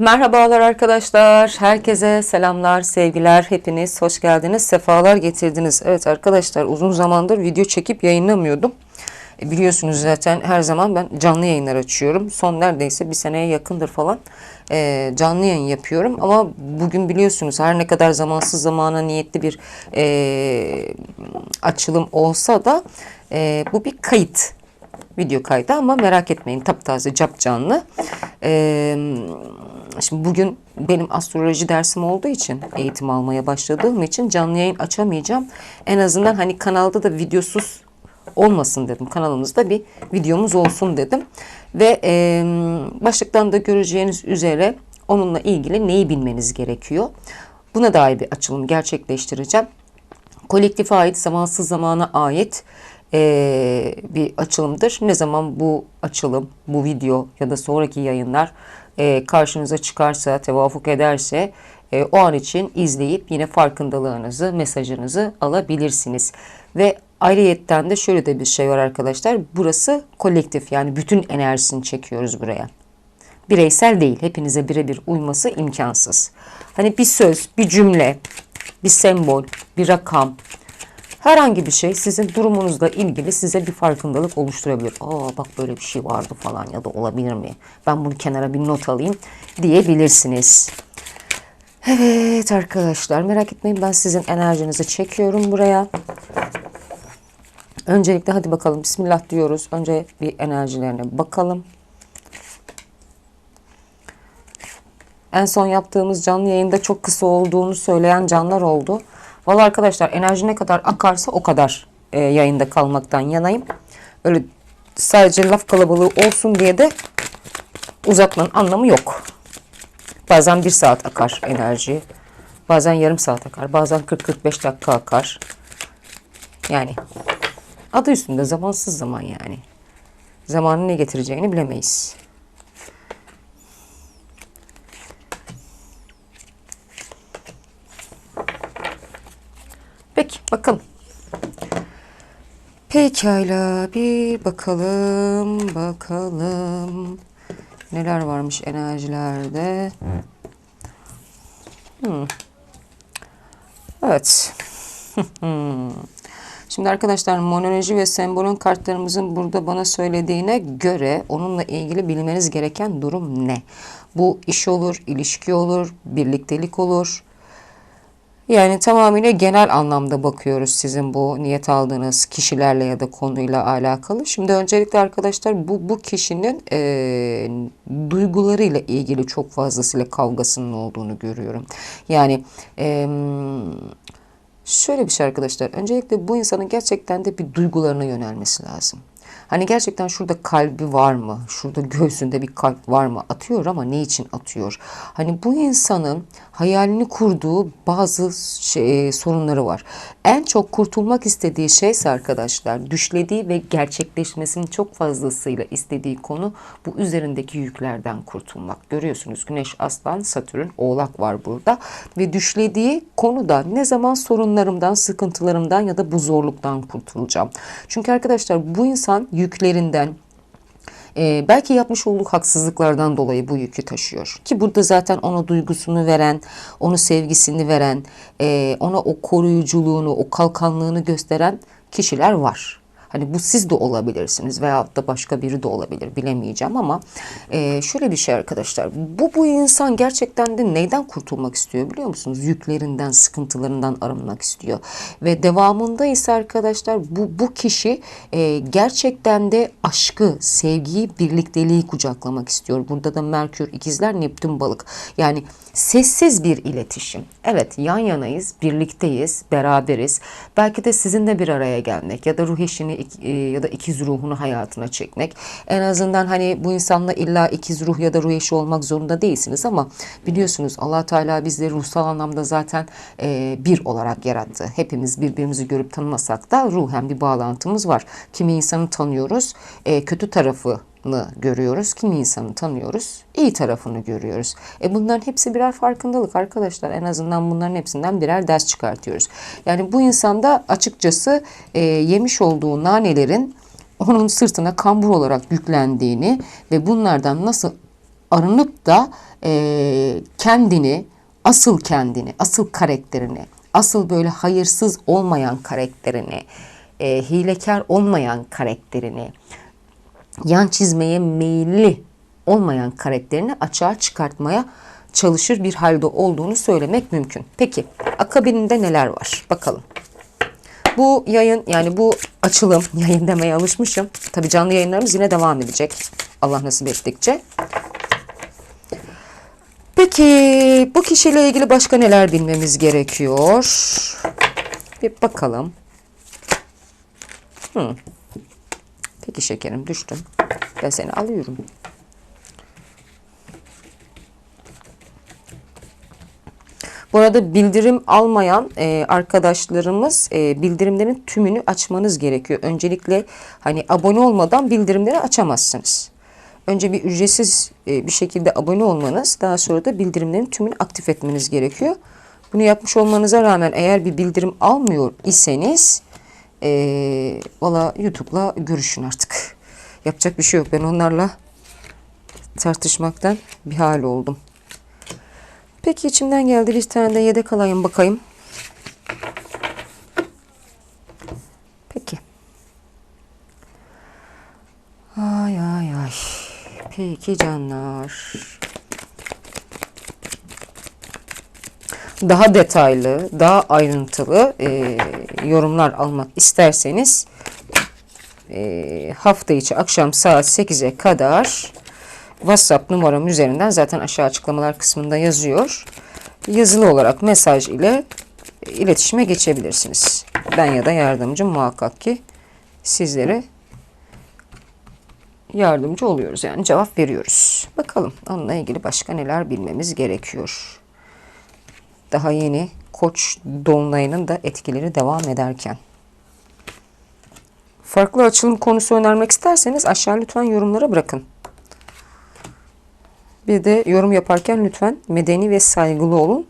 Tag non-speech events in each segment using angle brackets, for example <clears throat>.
Merhabalar arkadaşlar. Herkese selamlar, sevgiler. Hepiniz hoş geldiniz. Sefalar getirdiniz. Evet arkadaşlar uzun zamandır video çekip yayınlamıyordum. E, biliyorsunuz zaten her zaman ben canlı yayınlar açıyorum. Son neredeyse bir seneye yakındır falan e, canlı yayın yapıyorum. Ama bugün biliyorsunuz her ne kadar zamansız zamana niyetli bir e, açılım olsa da e, bu bir kayıt video kaydı ama merak etmeyin taptaze cap canlı. Ee, şimdi bugün benim astroloji dersim olduğu için eğitim almaya başladığım için canlı yayın açamayacağım. En azından hani kanalda da videosuz olmasın dedim. Kanalımızda bir videomuz olsun dedim. Ve e, başlıktan da göreceğiniz üzere onunla ilgili neyi bilmeniz gerekiyor. Buna dair bir açılım gerçekleştireceğim. Kolektife ait, zamansız zamana ait e, bir açılımdır. Ne zaman bu açılım, bu video ya da sonraki yayınlar e, karşınıza çıkarsa, tevafuk ederse e, o an için izleyip yine farkındalığınızı, mesajınızı alabilirsiniz. Ve ayrıyetten de şöyle de bir şey var arkadaşlar. Burası kolektif yani bütün enerjisini çekiyoruz buraya. Bireysel değil. Hepinize birebir uyması imkansız. Hani bir söz, bir cümle, bir sembol, bir rakam, Herhangi bir şey sizin durumunuzla ilgili size bir farkındalık oluşturabilir. Aa bak böyle bir şey vardı falan ya da olabilir mi? Ben bunu kenara bir not alayım diyebilirsiniz. Evet arkadaşlar merak etmeyin ben sizin enerjinizi çekiyorum buraya. Öncelikle hadi bakalım Bismillah diyoruz. Önce bir enerjilerine bakalım. En son yaptığımız canlı yayında çok kısa olduğunu söyleyen canlar oldu. Valla arkadaşlar enerji ne kadar akarsa o kadar e, yayında kalmaktan yanayım. Öyle sadece laf kalabalığı olsun diye de uzatmanın anlamı yok. Bazen bir saat akar enerji. Bazen yarım saat akar. Bazen 40-45 dakika akar. Yani adı üstünde zamansız zaman yani. Zamanın ne getireceğini bilemeyiz. Peki bakalım. Pekala bir bakalım bakalım neler varmış enerjilerde. Hmm. Evet. <laughs> Şimdi arkadaşlar monoloji ve sembolün kartlarımızın burada bana söylediğine göre onunla ilgili bilmeniz gereken durum ne? Bu iş olur, ilişki olur, birliktelik olur, yani tamamıyla genel anlamda bakıyoruz sizin bu niyet aldığınız kişilerle ya da konuyla alakalı. Şimdi öncelikle arkadaşlar bu bu kişinin e, duygularıyla ilgili çok fazlasıyla kavgasının olduğunu görüyorum. Yani e, şöyle bir şey arkadaşlar. Öncelikle bu insanın gerçekten de bir duygularına yönelmesi lazım. Hani gerçekten şurada kalbi var mı? Şurada göğsünde bir kalp var mı? Atıyor ama ne için atıyor? Hani bu insanın hayalini kurduğu bazı şey, e, sorunları var. En çok kurtulmak istediği şeyse arkadaşlar düşlediği ve gerçekleşmesinin çok fazlasıyla istediği konu bu üzerindeki yüklerden kurtulmak. Görüyorsunuz Güneş Aslan, Satürn, Oğlak var burada ve düşlediği konuda ne zaman sorunlarımdan, sıkıntılarımdan ya da bu zorluktan kurtulacağım. Çünkü arkadaşlar bu insan yüklerinden, ee, belki yapmış olduğu haksızlıklardan dolayı bu yükü taşıyor. Ki burada zaten ona duygusunu veren, onu sevgisini veren, e, ona o koruyuculuğunu, o kalkanlığını gösteren kişiler var. Hani bu siz de olabilirsiniz veyahut da başka biri de olabilir bilemeyeceğim ama e, şöyle bir şey arkadaşlar. Bu bu insan gerçekten de neyden kurtulmak istiyor biliyor musunuz? Yüklerinden, sıkıntılarından arınmak istiyor. Ve devamında ise arkadaşlar bu bu kişi e, gerçekten de aşkı, sevgiyi, birlikteliği kucaklamak istiyor. Burada da Merkür, ikizler, Neptün, balık. Yani sessiz bir iletişim. Evet yan yanayız, birlikteyiz, beraberiz. Belki de sizinle bir araya gelmek ya da ruh eşini e, ya da ikiz ruhunu hayatına çekmek. En azından hani bu insanla illa ikiz ruh ya da ruh eşi olmak zorunda değilsiniz ama biliyorsunuz allah Teala bizleri ruhsal anlamda zaten e, bir olarak yarattı. Hepimiz birbirimizi görüp tanımasak da ruhen bir bağlantımız var. Kimi insanı tanıyoruz, e, kötü tarafı görüyoruz. Kimi insanı tanıyoruz. iyi tarafını görüyoruz. E bunların hepsi birer farkındalık arkadaşlar. En azından bunların hepsinden birer ders çıkartıyoruz. Yani bu insanda açıkçası e, yemiş olduğu nanelerin onun sırtına kambur olarak yüklendiğini ve bunlardan nasıl arınıp da e, kendini, asıl kendini, asıl karakterini, asıl böyle hayırsız olmayan karakterini, e, hilekar olmayan karakterini, yan çizmeye meyilli olmayan karakterini açığa çıkartmaya çalışır bir halde olduğunu söylemek mümkün. Peki akabininde neler var? Bakalım. Bu yayın yani bu açılım <laughs> yayın demeye alışmışım. Tabi canlı yayınlarımız yine devam edecek. Allah nasip ettikçe. Peki bu kişiyle ilgili başka neler bilmemiz gerekiyor? Bir bakalım. Hı. Peki şekerim düştüm. Ben seni alıyorum. Bu arada bildirim almayan e, arkadaşlarımız e, bildirimlerin tümünü açmanız gerekiyor. Öncelikle hani abone olmadan bildirimleri açamazsınız. Önce bir ücretsiz e, bir şekilde abone olmanız, daha sonra da bildirimlerin tümünü aktif etmeniz gerekiyor. Bunu yapmış olmanıza rağmen eğer bir bildirim almıyor iseniz e, valla YouTube'la görüşün artık. Yapacak bir şey yok. Ben onlarla tartışmaktan bir hal oldum. Peki içimden geldi bir tane de yedek alayım bakayım. Peki. Ay ay ay. Peki canlar. Daha detaylı, daha ayrıntılı e, yorumlar almak isterseniz e, hafta içi akşam saat 8'e kadar WhatsApp numaram üzerinden zaten aşağı açıklamalar kısmında yazıyor. Yazılı olarak mesaj ile iletişime geçebilirsiniz. Ben ya da yardımcım muhakkak ki sizlere yardımcı oluyoruz. Yani cevap veriyoruz. Bakalım onunla ilgili başka neler bilmemiz gerekiyor. Daha yeni Koç dolunayının da etkileri devam ederken. Farklı açılım konusu önermek isterseniz aşağı lütfen yorumlara bırakın. Bir de yorum yaparken lütfen medeni ve saygılı olun.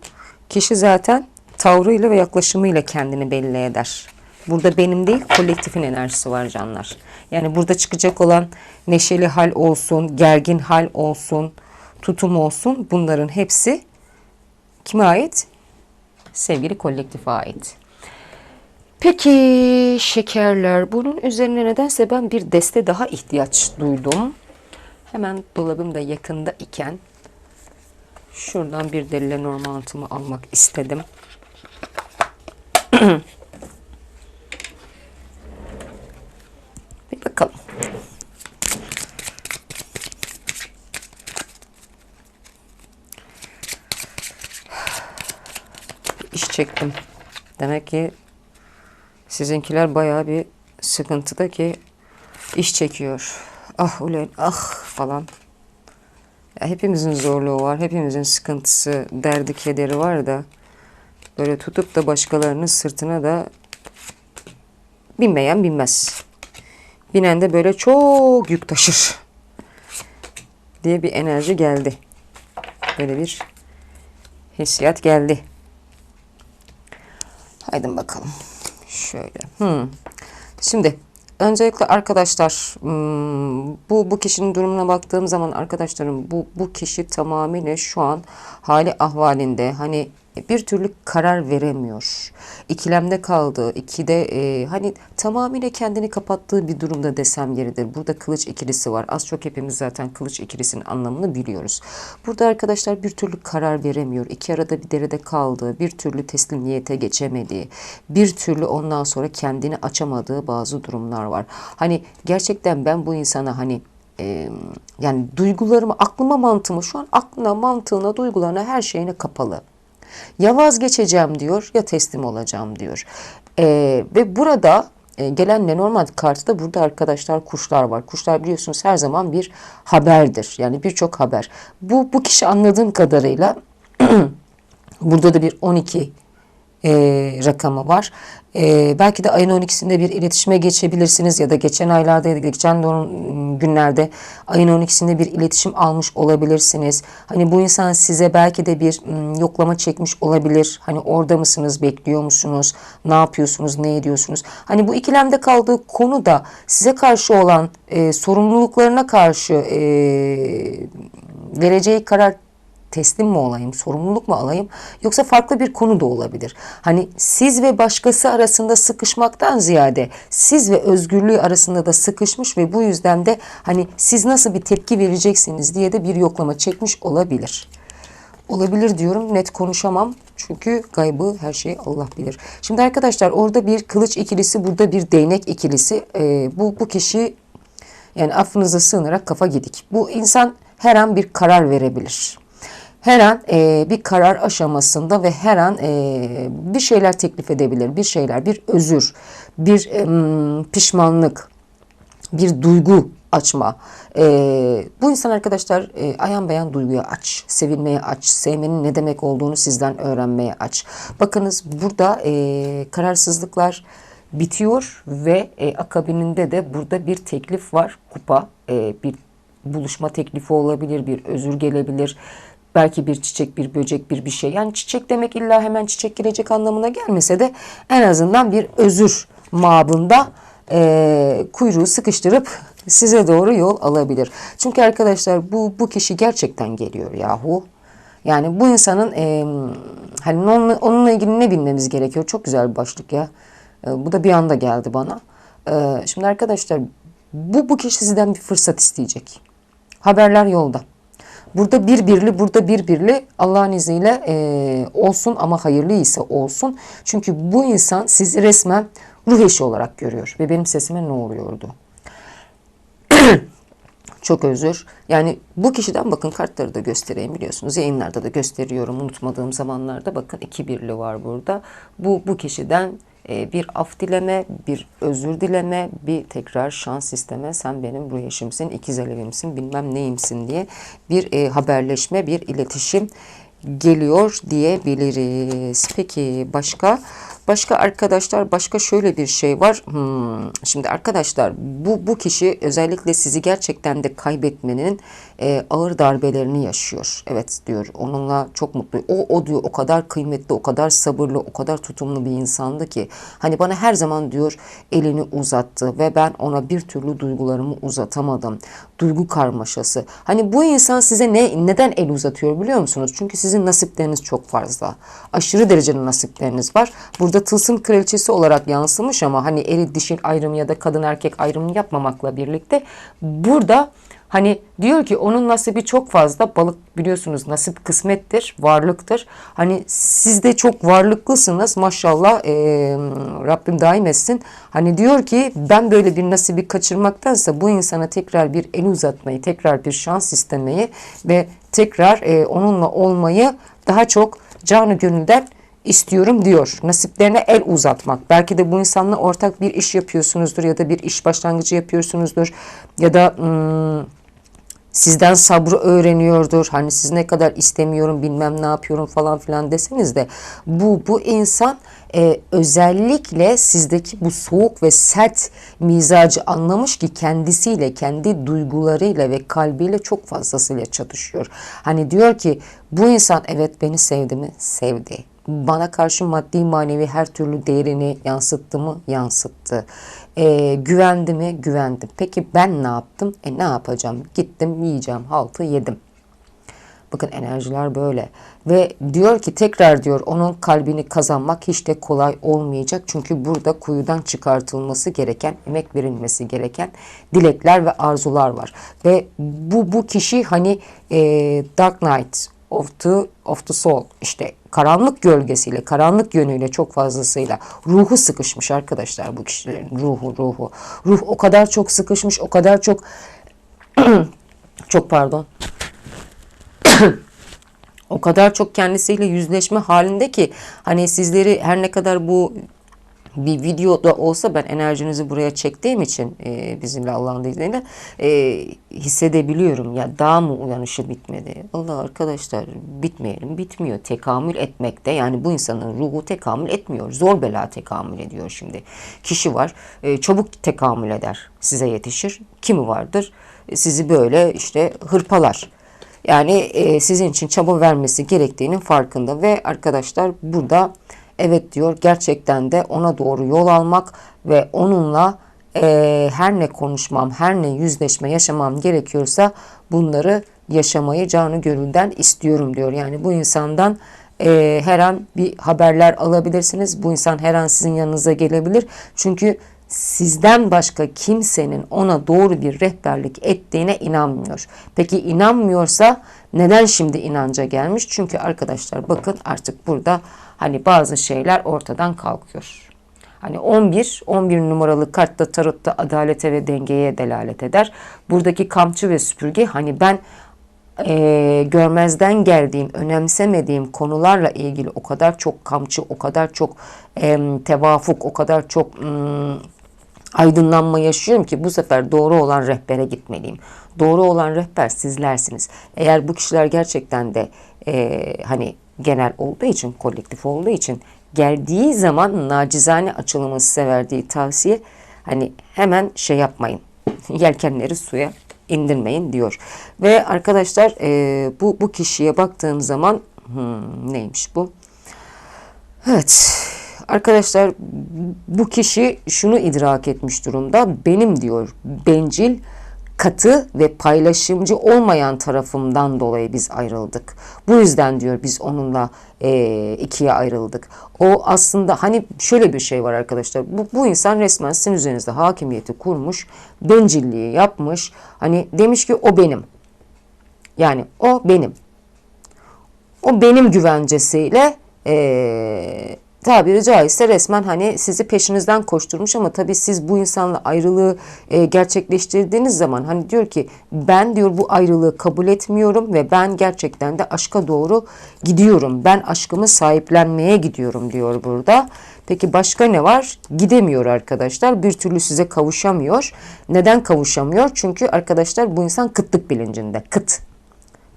Kişi zaten tavrıyla ve yaklaşımıyla kendini belli eder. Burada benim değil kolektifin enerjisi var canlar. Yani burada çıkacak olan neşeli hal olsun, gergin hal olsun, tutum olsun bunların hepsi kime ait? Sevgili kolektife ait. Peki şekerler bunun üzerine nedense ben bir deste daha ihtiyaç duydum. Hemen dolabım da yakında iken şuradan bir delle normantımı almak istedim. <clears throat> bir bakalım. İş çektim. Demek ki sizinkiler bayağı bir sıkıntıda ki iş çekiyor. Ah ulen ah falan. Ya hepimizin zorluğu var. Hepimizin sıkıntısı, derdi, kederi var da böyle tutup da başkalarının sırtına da binmeyen binmez. Binen de böyle çok yük taşır diye bir enerji geldi. Böyle bir hissiyat geldi. Haydi bakalım. Şöyle. Hmm. Şimdi öncelikle arkadaşlar hmm, bu bu kişinin durumuna baktığım zaman arkadaşlarım bu bu kişi tamamıyla şu an hali ahvalinde hani bir türlü karar veremiyor. İkilemde kaldı. İkide e, hani tamamıyla kendini kapattığı bir durumda desem yeridir. Burada kılıç ikilisi var. Az çok hepimiz zaten kılıç ikilisinin anlamını biliyoruz. Burada arkadaşlar bir türlü karar veremiyor. İki arada bir derede kaldı. Bir türlü teslimiyete geçemedi. Bir türlü ondan sonra kendini açamadığı bazı durumlar var. Hani gerçekten ben bu insana hani e, yani duygularımı, aklıma mantığımı şu an aklına, mantığına, duygularına her şeyine kapalı. Ya vazgeçeceğim diyor ya teslim olacağım diyor. Ee, ve burada e, gelen Lenormand kartı da burada arkadaşlar kuşlar var. Kuşlar biliyorsunuz her zaman bir haberdir. Yani birçok haber. Bu, bu kişi anladığım kadarıyla <clears throat> burada da bir 12 e, rakamı var. E, belki de ayın 12'sinde bir iletişime geçebilirsiniz ya da geçen aylarda ya da geçen don- günlerde ayın 12'sinde bir iletişim almış olabilirsiniz. Hani bu insan size belki de bir mm, yoklama çekmiş olabilir. Hani orada mısınız, bekliyor musunuz, ne yapıyorsunuz, ne ediyorsunuz? Hani bu ikilemde kaldığı konu da size karşı olan e, sorumluluklarına karşı e, vereceği karar teslim mi olayım, sorumluluk mu alayım yoksa farklı bir konu da olabilir. Hani siz ve başkası arasında sıkışmaktan ziyade siz ve özgürlüğü arasında da sıkışmış ve bu yüzden de hani siz nasıl bir tepki vereceksiniz diye de bir yoklama çekmiş olabilir. Olabilir diyorum net konuşamam çünkü gaybı her şeyi Allah bilir. Şimdi arkadaşlar orada bir kılıç ikilisi burada bir değnek ikilisi Ee, bu bu kişi yani affınıza sığınarak kafa gidik. Bu insan her an bir karar verebilir. Her an e, bir karar aşamasında ve her an e, bir şeyler teklif edebilir. Bir şeyler, bir özür, bir em, pişmanlık, bir duygu açma. E, bu insan arkadaşlar e, ayan beyan duyguya aç, sevilmeye aç, sevmenin ne demek olduğunu sizden öğrenmeye aç. Bakınız burada e, kararsızlıklar bitiyor ve e, akabininde de burada bir teklif var. Kupa, e, bir buluşma teklifi olabilir, bir özür gelebilir. Belki bir çiçek, bir böcek, bir bir şey. Yani çiçek demek illa hemen çiçek gelecek anlamına gelmese de en azından bir özür mabında e, kuyruğu sıkıştırıp size doğru yol alabilir. Çünkü arkadaşlar bu bu kişi gerçekten geliyor yahu. Yani bu insanın e, hani onunla, onunla ilgili ne bilmemiz gerekiyor? Çok güzel bir başlık ya. E, bu da bir anda geldi bana. E, şimdi arkadaşlar bu bu kişi sizden bir fırsat isteyecek. Haberler yolda. Burada bir birli, burada bir birli Allah'ın izniyle e, olsun ama hayırlı ise olsun. Çünkü bu insan sizi resmen ruh eşi olarak görüyor. Ve benim sesime ne oluyordu? <clears throat> Çok özür. Yani bu kişiden bakın kartları da göstereyim biliyorsunuz. Yayınlarda da gösteriyorum unutmadığım zamanlarda. Bakın iki birli var burada. Bu bu kişiden bir af dileme, bir özür dileme, bir tekrar şans isteme. Sen benim ruh eşimsin, ikiz alevimsin, bilmem neyimsin diye bir e, haberleşme, bir iletişim geliyor diyebiliriz. Peki başka? Başka arkadaşlar başka şöyle bir şey var. Hmm, şimdi arkadaşlar bu bu kişi özellikle sizi gerçekten de kaybetmenin e, ağır darbelerini yaşıyor. Evet diyor. Onunla çok mutlu. O o diyor o kadar kıymetli, o kadar sabırlı, o kadar tutumlu bir insandı ki hani bana her zaman diyor elini uzattı ve ben ona bir türlü duygularımı uzatamadım. Duygu karmaşası. Hani bu insan size ne neden el uzatıyor biliyor musunuz? Çünkü sizin nasipleriniz çok fazla. Aşırı derecede nasipleriniz var. Burada tılsım kraliçesi olarak yansımış ama hani eri dişil ayrımı ya da kadın erkek ayrımı yapmamakla birlikte burada Hani diyor ki onun nasibi çok fazla. Balık biliyorsunuz nasip kısmettir, varlıktır. Hani siz de çok varlıklısınız maşallah e, Rabbim daim etsin. Hani diyor ki ben böyle bir nasibi kaçırmaktansa bu insana tekrar bir el uzatmayı, tekrar bir şans istemeyi ve tekrar e, onunla olmayı daha çok canı gönülden istiyorum diyor. Nasiplerine el uzatmak. Belki de bu insanla ortak bir iş yapıyorsunuzdur ya da bir iş başlangıcı yapıyorsunuzdur ya da hmm, sizden sabrı öğreniyordur. Hani siz ne kadar istemiyorum bilmem ne yapıyorum falan filan deseniz de bu bu insan e, özellikle sizdeki bu soğuk ve sert mizacı anlamış ki kendisiyle, kendi duygularıyla ve kalbiyle çok fazlasıyla çatışıyor. Hani diyor ki bu insan evet beni sevdi mi? Sevdi bana karşı maddi manevi her türlü değerini yansıttı mı? Yansıttı. Ee, güvendi mi? Güvendim. Peki ben ne yaptım? E ne yapacağım? Gittim yiyeceğim. Haltı yedim. Bakın enerjiler böyle. Ve diyor ki tekrar diyor onun kalbini kazanmak hiç de kolay olmayacak. Çünkü burada kuyudan çıkartılması gereken, emek verilmesi gereken dilekler ve arzular var. Ve bu bu kişi hani e, Dark Knight of the of the soul işte karanlık gölgesiyle, karanlık yönüyle çok fazlasıyla ruhu sıkışmış arkadaşlar bu kişilerin ruhu ruhu. Ruh o kadar çok sıkışmış, o kadar çok <clears throat> çok pardon. <clears throat> o kadar çok kendisiyle yüzleşme halinde ki hani sizleri her ne kadar bu bir videoda olsa ben enerjinizi buraya çektiğim için e, bizimle Allah'ın izniyle e, hissedebiliyorum. Ya daha mı uyanışı bitmedi? Allah arkadaşlar bitmeyelim bitmiyor. Tekamül etmekte yani bu insanın ruhu tekamül etmiyor. Zor bela tekamül ediyor şimdi. Kişi var e, çabuk tekamül eder size yetişir. Kimi vardır e, sizi böyle işte hırpalar. Yani e, sizin için çaba vermesi gerektiğinin farkında ve arkadaşlar burada evet diyor gerçekten de ona doğru yol almak ve onunla e, her ne konuşmam, her ne yüzleşme yaşamam gerekiyorsa bunları yaşamayı canı gönülden istiyorum diyor. Yani bu insandan e, her an bir haberler alabilirsiniz. Bu insan her an sizin yanınıza gelebilir. Çünkü sizden başka kimsenin ona doğru bir rehberlik ettiğine inanmıyor. Peki inanmıyorsa neden şimdi inanca gelmiş? Çünkü arkadaşlar bakın artık burada hani bazı şeyler ortadan kalkıyor. Hani 11, 11 numaralı kartta tarotta adalete ve dengeye delalet eder. Buradaki kamçı ve süpürge hani ben e, görmezden geldiğim, önemsemediğim konularla ilgili o kadar çok kamçı, o kadar çok e, tevafuk, o kadar çok mm, aydınlanma yaşıyorum ki bu sefer doğru olan rehbere gitmeliyim. Doğru olan rehber sizlersiniz. Eğer bu kişiler gerçekten de e, hani genel olduğu için, kolektif olduğu için geldiği zaman nacizane açılımı size verdiği tavsiye hani hemen şey yapmayın. <laughs> Yelkenleri suya indirmeyin diyor. Ve arkadaşlar e, bu bu kişiye baktığım zaman hmm, neymiş bu? Evet. Arkadaşlar bu kişi şunu idrak etmiş durumda. Benim diyor bencil, katı ve paylaşımcı olmayan tarafımdan dolayı biz ayrıldık. Bu yüzden diyor biz onunla e, ikiye ayrıldık. O aslında hani şöyle bir şey var arkadaşlar. Bu, bu insan resmen sizin üzerinizde hakimiyeti kurmuş, bencilliği yapmış. Hani demiş ki o benim. Yani o benim. O benim güvencesiyle eee tabiri caizse resmen hani sizi peşinizden koşturmuş ama tabii siz bu insanla ayrılığı e, gerçekleştirdiğiniz zaman hani diyor ki ben diyor bu ayrılığı kabul etmiyorum ve ben gerçekten de aşka doğru gidiyorum. Ben aşkımı sahiplenmeye gidiyorum diyor burada. Peki başka ne var? Gidemiyor arkadaşlar. Bir türlü size kavuşamıyor. Neden kavuşamıyor? Çünkü arkadaşlar bu insan kıtlık bilincinde. Kıt.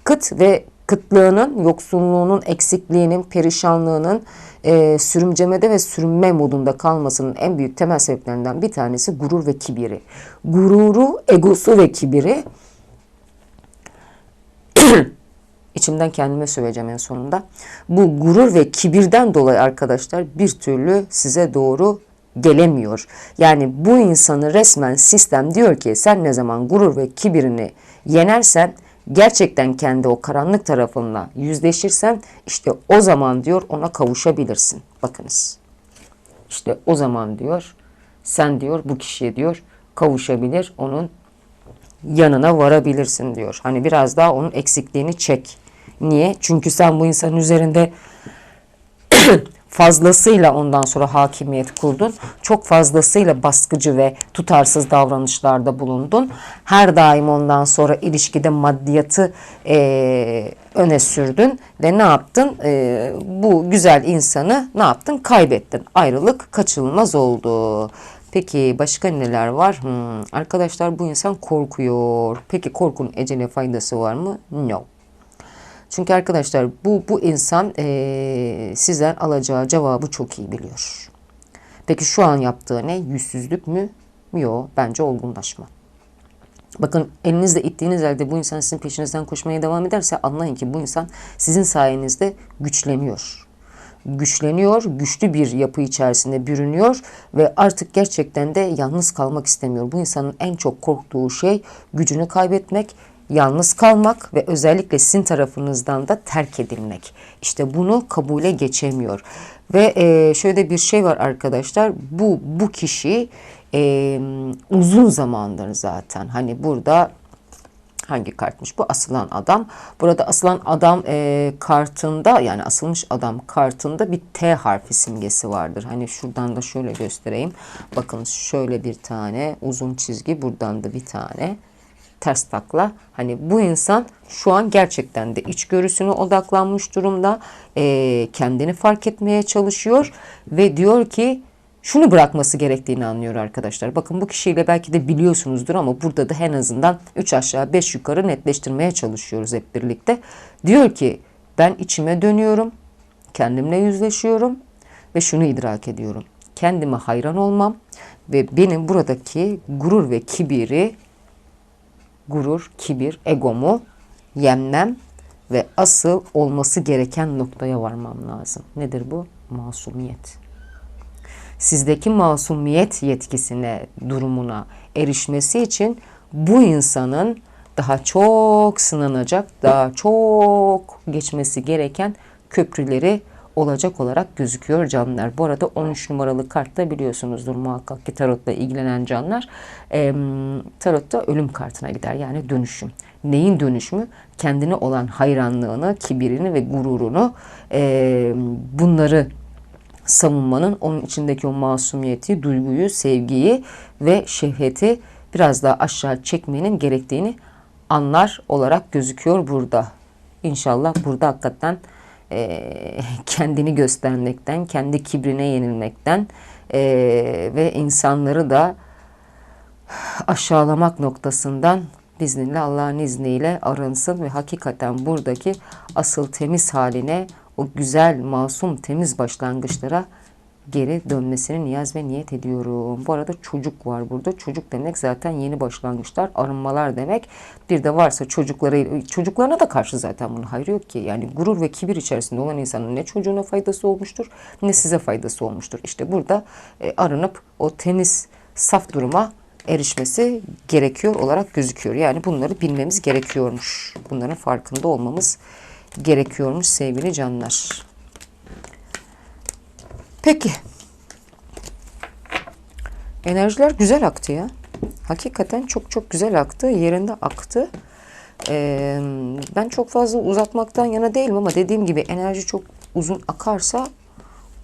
Kıt ve kıtlığının, yoksunluğunun, eksikliğinin, perişanlığının e, sürümcemede ve sürünme modunda kalmasının en büyük temel sebeplerinden bir tanesi gurur ve kibiri. Gururu, egosu ve kibiri <clears throat> içimden kendime söyleyeceğim en sonunda. Bu gurur ve kibirden dolayı arkadaşlar bir türlü size doğru gelemiyor. Yani bu insanı resmen sistem diyor ki sen ne zaman gurur ve kibirini yenersen gerçekten kendi o karanlık tarafınla yüzleşirsen işte o zaman diyor ona kavuşabilirsin. Bakınız. İşte o zaman diyor sen diyor bu kişiye diyor kavuşabilir onun yanına varabilirsin diyor. Hani biraz daha onun eksikliğini çek. Niye? Çünkü sen bu insanın üzerinde <clears throat> <clears throat> fazlasıyla ondan sonra hakimiyet kurdun. Çok fazlasıyla baskıcı ve tutarsız davranışlarda bulundun. Her daim ondan sonra ilişkide maddiyatı e, öne sürdün ve ne yaptın? E, bu güzel insanı ne yaptın? Kaybettin. Ayrılık kaçınılmaz oldu. Peki başka neler var? Hmm, arkadaşlar bu insan korkuyor. Peki korkunun ecele faydası var mı? No. Çünkü arkadaşlar bu, bu insan e, sizden alacağı cevabı çok iyi biliyor. Peki şu an yaptığı ne? Yüzsüzlük mü? Yok. Bence olgunlaşma. Bakın elinizde ittiğiniz elde bu insan sizin peşinizden koşmaya devam ederse anlayın ki bu insan sizin sayenizde güçleniyor. Güçleniyor, güçlü bir yapı içerisinde bürünüyor ve artık gerçekten de yalnız kalmak istemiyor. Bu insanın en çok korktuğu şey gücünü kaybetmek yalnız kalmak ve özellikle sizin tarafınızdan da terk edilmek. İşte bunu kabule geçemiyor. Ve e, şöyle bir şey var arkadaşlar. Bu bu kişi e, uzun zamandır zaten. Hani burada hangi kartmış bu asılan adam burada asılan adam e, kartında yani asılmış adam kartında bir T harfi simgesi vardır hani şuradan da şöyle göstereyim bakın şöyle bir tane uzun çizgi buradan da bir tane ters takla. Hani bu insan şu an gerçekten de içgörüsüne odaklanmış durumda. E, kendini fark etmeye çalışıyor ve diyor ki şunu bırakması gerektiğini anlıyor arkadaşlar. Bakın bu kişiyle belki de biliyorsunuzdur ama burada da en azından 3 aşağı 5 yukarı netleştirmeye çalışıyoruz hep birlikte. Diyor ki ben içime dönüyorum, kendimle yüzleşiyorum ve şunu idrak ediyorum. Kendime hayran olmam ve benim buradaki gurur ve kibiri, gurur, kibir, egomu yenmem ve asıl olması gereken noktaya varmam lazım. Nedir bu? Masumiyet sizdeki masumiyet yetkisine, durumuna erişmesi için bu insanın daha çok sınanacak, daha çok geçmesi gereken köprüleri olacak olarak gözüküyor canlılar. Bu arada 13 numaralı kartta biliyorsunuzdur muhakkak ki tarotla ilgilenen canlar. E, tarotta ölüm kartına gider yani dönüşüm. Neyin dönüşümü? Kendine olan hayranlığını, kibirini ve gururunu e, bunları savunmanın onun içindeki o masumiyeti, duyguyu, sevgiyi ve şehveti biraz daha aşağı çekmenin gerektiğini anlar olarak gözüküyor burada. İnşallah burada hakikaten e, kendini göstermekten, kendi kibrine yenilmekten e, ve insanları da aşağılamak noktasından biznillah Allah'ın izniyle arınsın ve hakikaten buradaki asıl temiz haline o güzel, masum, temiz başlangıçlara geri dönmesini niyaz ve niyet ediyorum. Bu arada çocuk var burada. Çocuk demek zaten yeni başlangıçlar, arınmalar demek. Bir de varsa çocukları, çocuklarına da karşı zaten bunun hayrı yok ki. Yani gurur ve kibir içerisinde olan insanın ne çocuğuna faydası olmuştur ne size faydası olmuştur. İşte burada e, arınıp o temiz, saf duruma erişmesi gerekiyor olarak gözüküyor. Yani bunları bilmemiz gerekiyormuş. Bunların farkında olmamız gerekiyormuş sevgili canlar. Peki. Enerjiler güzel aktı ya. Hakikaten çok çok güzel aktı. Yerinde aktı. Ee, ben çok fazla uzatmaktan yana değilim ama dediğim gibi enerji çok uzun akarsa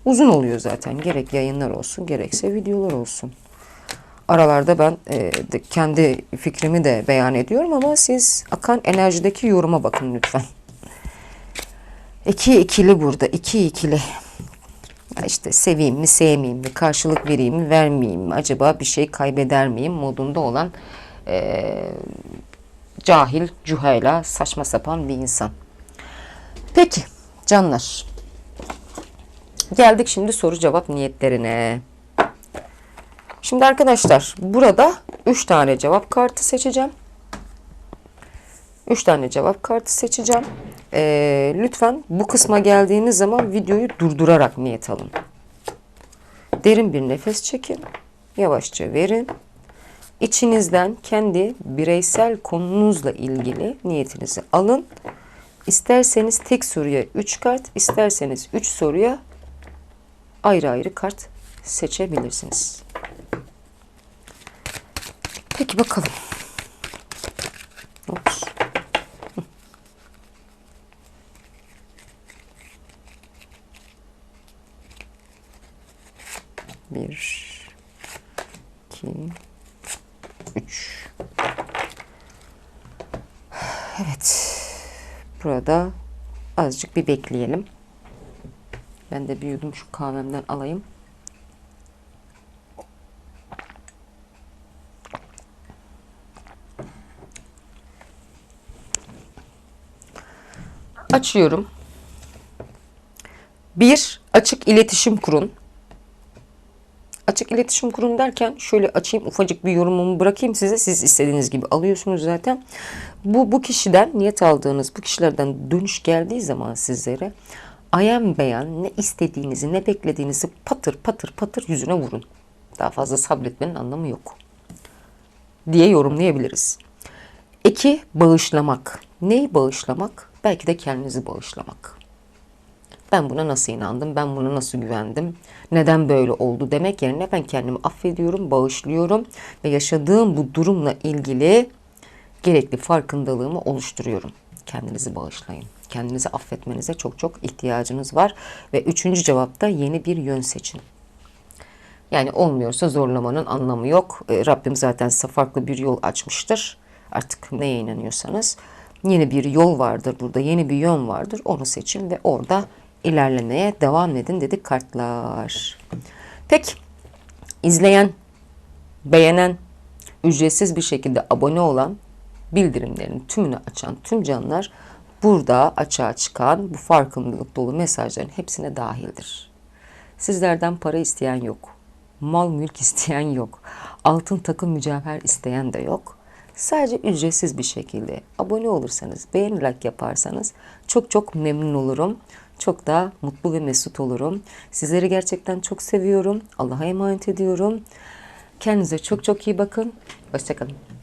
uzun oluyor zaten. Gerek yayınlar olsun gerekse videolar olsun. Aralarda ben e, kendi fikrimi de beyan ediyorum ama siz akan enerjideki yoruma bakın lütfen. İki ikili burada. iki ikili. Ya işte seveyim mi sevmeyeyim mi karşılık vereyim mi vermeyeyim mi acaba bir şey kaybeder miyim modunda olan e, cahil, cüheyla, saçma sapan bir insan. Peki canlar. Geldik şimdi soru cevap niyetlerine. Şimdi arkadaşlar burada 3 tane cevap kartı seçeceğim. 3 tane cevap kartı seçeceğim. Ee, lütfen bu kısma geldiğiniz zaman videoyu durdurarak niyet alın. Derin bir nefes çekin. Yavaşça verin. İçinizden kendi bireysel konunuzla ilgili niyetinizi alın. İsterseniz tek soruya 3 kart, isterseniz 3 soruya ayrı ayrı kart seçebilirsiniz. Peki bakalım. Ops. Bir, iki, üç. Evet. Burada azıcık bir bekleyelim. Ben de bir yudum şu kahvemden alayım. Açıyorum. Bir, açık iletişim kurun. Açık iletişim kurun derken şöyle açayım ufacık bir yorumumu bırakayım size. Siz istediğiniz gibi alıyorsunuz zaten. Bu, bu kişiden niyet aldığınız bu kişilerden dönüş geldiği zaman sizlere ayan beyan ne istediğinizi ne beklediğinizi patır patır patır yüzüne vurun. Daha fazla sabretmenin anlamı yok. Diye yorumlayabiliriz. İki, bağışlamak. Neyi bağışlamak? Belki de kendinizi bağışlamak. Ben buna nasıl inandım? Ben buna nasıl güvendim? Neden böyle oldu demek yerine ben kendimi affediyorum, bağışlıyorum ve yaşadığım bu durumla ilgili gerekli farkındalığımı oluşturuyorum. Kendinizi bağışlayın. Kendinizi affetmenize çok çok ihtiyacınız var. Ve üçüncü cevapta yeni bir yön seçin. Yani olmuyorsa zorlamanın anlamı yok. E, Rabbim zaten size farklı bir yol açmıştır. Artık neye inanıyorsanız. Yeni bir yol vardır burada, yeni bir yön vardır. Onu seçin ve orada ilerlemeye devam edin dedik kartlar. Peki izleyen, beğenen, ücretsiz bir şekilde abone olan, bildirimlerin tümünü açan tüm canlar burada açığa çıkan bu farkındalık dolu mesajların hepsine dahildir. Sizlerden para isteyen yok. Mal mülk isteyen yok. Altın takım mücevher isteyen de yok. Sadece ücretsiz bir şekilde abone olursanız, beğeni like yaparsanız çok çok memnun olurum. Çok da mutlu ve mesut olurum. Sizleri gerçekten çok seviyorum. Allah'a emanet ediyorum. Kendinize çok çok iyi bakın. Hoşçakalın.